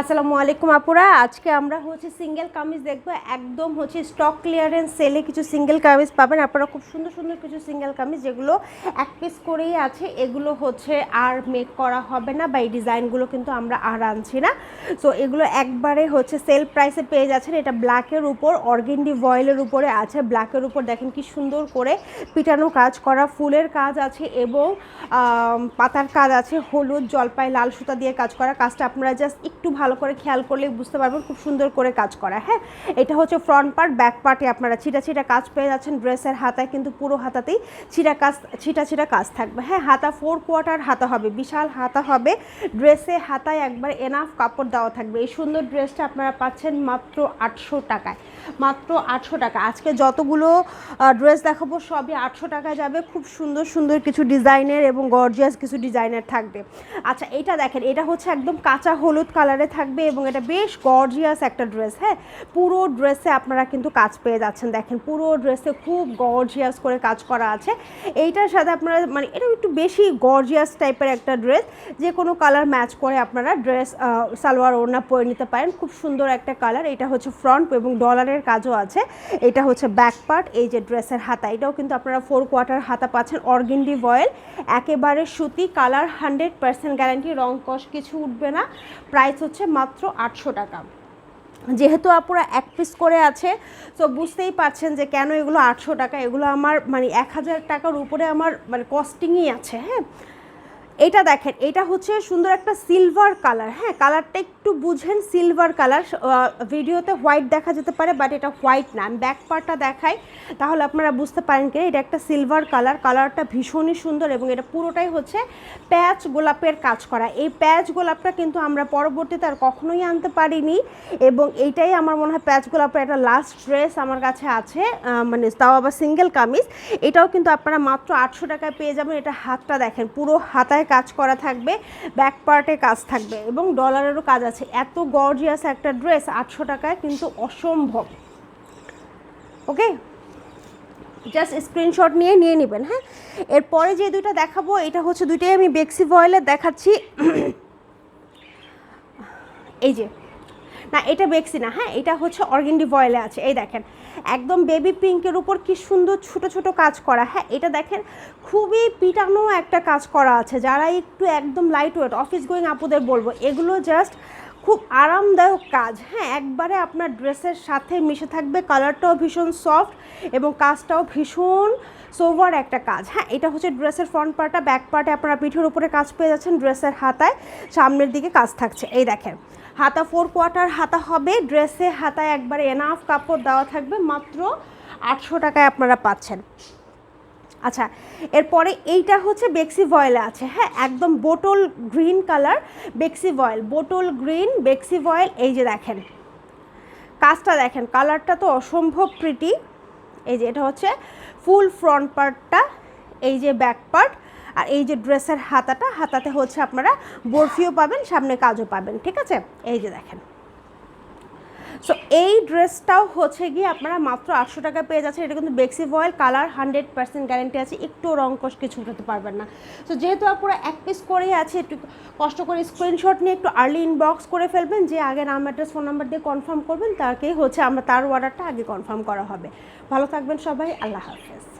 আসসালামু আলাইকুম আপুরা। আজকে আমরা হচ্ছে সিঙ্গেল কামিজ দেখব। একদম হচ্ছে স্টক ক্লিয়ারেন্স সেলে কিছু সিঙ্গেল কামিজ পাবেন। আপনারা খুব সুন্দর সুন্দর কিছু সিঙ্গেল কামিজ, যেগুলো এক পিস করেই আছে, এগুলো হচ্ছে আর মেক করা হবে না বা এই ডিজাইনগুলো কিন্তু আমরা আর আনছি না। সো এগুলো একবারে হচ্ছে সেল প্রাইসে পেয়ে যাচ্ছেন। এটা ব্ল্যাকের উপর অর্গেন্ডি ভয়েলের উপরে আছে। ব্ল্যাকের উপর দেখেন কি সুন্দর করে পিটানো কাজ করা, ফুলের কাজ আছে এবং পাতার কাজ আছে। হলুদ, জলপাই, লাল সুতা দিয়ে কাজ করা। কাজটা আপনারা জাস্ট একটু ভালো করে খেয়াল করলে বুঝতে পারবেন খুব সুন্দর করে কাজ করা হ্যাঁ? এটা হচ্ছে ফ্রন্ট পার্ট ব্যাক পার্টে আপনারা ছিটা ছিটা কাজ পেয়ে যাচ্ছেন ড্রেসের হাতায় কিন্তু পুরো হাতাতেই ছিটা কাজ, ছিটা ছিটা কাজ থাকবে হ্যাঁ? হাতা ফোর কোয়ার্টার হাতা হবে, বিশাল হাতা হবে ড্রেসে হাতায় একবার এনাফ কাপড় দেওয়া থাকবে। এই সুন্দর ড্রেসটা আপনারা পাচ্ছেন মাত্র আটশো টাকায়, মাত্র আটশো টাকা। আজকে যতগুলো ড্রেস দেখাবো সবই আটশো টাকায় যাবে, খুব সুন্দর সুন্দর কিছু ডিজাইনের এবং গর্জিয়াস কিছু ডিজাইনের থাকবে। আচ্ছা এটা দেখেন, এটা হচ্ছে একদম কাঁচা হলুদ কালারে থাকবে এবং এটা বেশ গর্জিয়াস একটা ড্রেস হ্যাঁ? পুরো ড্রেসে আপনারা কিন্তু কাজ পেয়ে যাচ্ছেন। দেখেন, পুরো ড্রেসে খুব গর্জিয়াস করে কাজ করা আছে। এইটার সাথে আপনারা মানে এটা একটু বেশি গর্জিয়াস টাইপের একটা ড্রেস যে কোনো কালার ম্যাচ করে আপনারা ড্রেস সালোয়ার ওড়না পরে নিতে পারেন। খুব সুন্দর একটা কালার এটা হচ্ছে ফ্রন্ট এবং ডলারের কাজও আছে। এটা হচ্ছে ব্যাক পার্ট এই যে ড্রেসের হাতা। এটাও কিন্তু আপনারা ফোর কোয়ার্টার হাতা পাচ্ছেন অর্গেন্ডি ভয়েল একেবারে সুতি কালার হান্ড্রেড পার্সেন্ট গ্যারান্টি রং কষ কিছু উঠবে না। প্রাইস হচ্ছে মাত্র আটশো টাকা। যেহেতু আপুরা এক পিস করে আছে, তো বুঝতেই পারছেন যে কেন এগুলো আটশো টাকা। এগুলো আমার মানে এক হাজার টাকার উপরে আমার মানে কস্টিংই আছে হ্যাঁ? এটা দেখেন, এটা হচ্ছে সুন্দর একটা সিলভার কালার হ্যাঁ কালারটা একটু বুঝেন সিলভার কালার ভিডিওতে হোয়াইট দেখা যেতে পারে বাট এটা হোয়াইট না। আমি ব্যাক পার্টটা দেখাই, তাহলে আপনারা বুঝতে পারেন কি, এটা একটা সিলভার কালার কালারটা ভীষণই সুন্দর এবং এটা পুরোটাই হচ্ছে প্যাচ গোলাপের কাজ করা। এই প্যাচ গোলাপটা কিন্তু আমরা পরবর্তীতে আর কখনোই আনতে পারিনি এবং এইটাই আমার মনে হয় প্যাচ গোলাপের একটা লাস্ট ড্রেস আমার কাছে আছে মানে তাও আবার সিঙ্গেল কামিজ। এটাও কিন্তু আপনারা মাত্র আটশো টাকায় পেয়ে যাবেন। এটা হাতটা দেখেন, পুরো হাতায় কাজ করা থাকবে ব্যাক পার্টে কাজ থাকবে এবং ডলারেরও কাজ আছে। এত গর্জিয়াস একটা ড্রেস আটশো টাকায় কিন্তু অসম্ভব। ওকে জাস্ট স্ক্রিনশট নিয়ে নিয়ে নেবেন হ্যাঁ? এরপরে যে দুইটা দেখাবো, এটা হচ্ছে দুইটাই আমি বেক্সি ভয়েলের দেখাচ্ছি। এই যে না, এটা বেক্সি না হ্যাঁ এটা হচ্ছে অর্গেন্ডি ভয়েলে আছে, এই দেখেন। একদম বেবি পিঙ্কের উপর কি সুন্দর ছোট ছোট কাজ করা হ্যাঁ এটা দেখেন, খুবই পিটানো একটা কাজ করা আছে। যারা একটু একদম লাইট ওয়েট অফিস গোয়িং আপুদের বলব, এগুলো জাস্ট খুব আরামদায়ক কাজ। হ্যাঁ একবারে আপনার ড্রেসের সাথে মিশে থাকবে, কালারটাও ভীষণ সফট এবং কাজটাও ভীষণ সোভার একটা কাজ। হ্যাঁ এটা হচ্ছে ড্রেসের ফ্রন্ট পার্টটা ব্যাক পার্টে আপনারা পিঠের উপরে কাজ পেয়ে যাচ্ছেন, ড্রেসের হাতায় সামনের দিকে কাজ থাকছে। এই দেখেন, হাতা ফোর কোয়ার্টার হাতা হবে ড্রেসে হাতায় একবারে এনাফ কাপড় দেওয়া থাকবে, মাত্র আটশো টাকায় আপনারা পাচ্ছেন। আচ্ছা এরপরে এইটা হচ্ছে বেক্সি ভয়েলে আছে। হ্যাঁ একদম বোটল গ্রিন কালার, বেক্সি ভয়েল, বোটল গ্রিন, বেক্সি ভয়েল, এই যে দেখেন। কাজটা দেখেন, কালারটা তো অসম্ভব প্রিটি এই যে এটা হচ্ছে ফুল ফ্রন্ট পার্টটা, এই যে ব্যাক পার্ট, আর এই যে ড্রেসের হাতাটা, হাতাতে হচ্ছে আপনারা বরফিও পাবেন, সামনে কাজও পাবেন, ঠিক আছে? এই যে দেখেন। সো এই ড্রেসটাও হচ্ছে গিয়ে আপনারা মাত্র আটশো টাকা পেয়ে যাচ্ছেন। এটা কিন্তু বেক্সি voile colour hundred percent guarantee আছে। একটু রঙ্কশ কিছু উঠাতে পারবেন না। সো যেহেতু আপনারা এক পিস করেই আছে, একটু কষ্ট করে স্ক্রিনশট নিয়ে একটু আর্লি ইনবক্স করে ফেলবেন, যে আগে নাম অ্যাড্রেস ফোন নাম্বার দিয়ে কনফার্ম করবেন, তাকেই হচ্ছে আমরা, তার অর্ডারটা আগে কনফার্ম করা হবে। ভালো থাকবেন সবাই, আল্লাহ হাফেজ।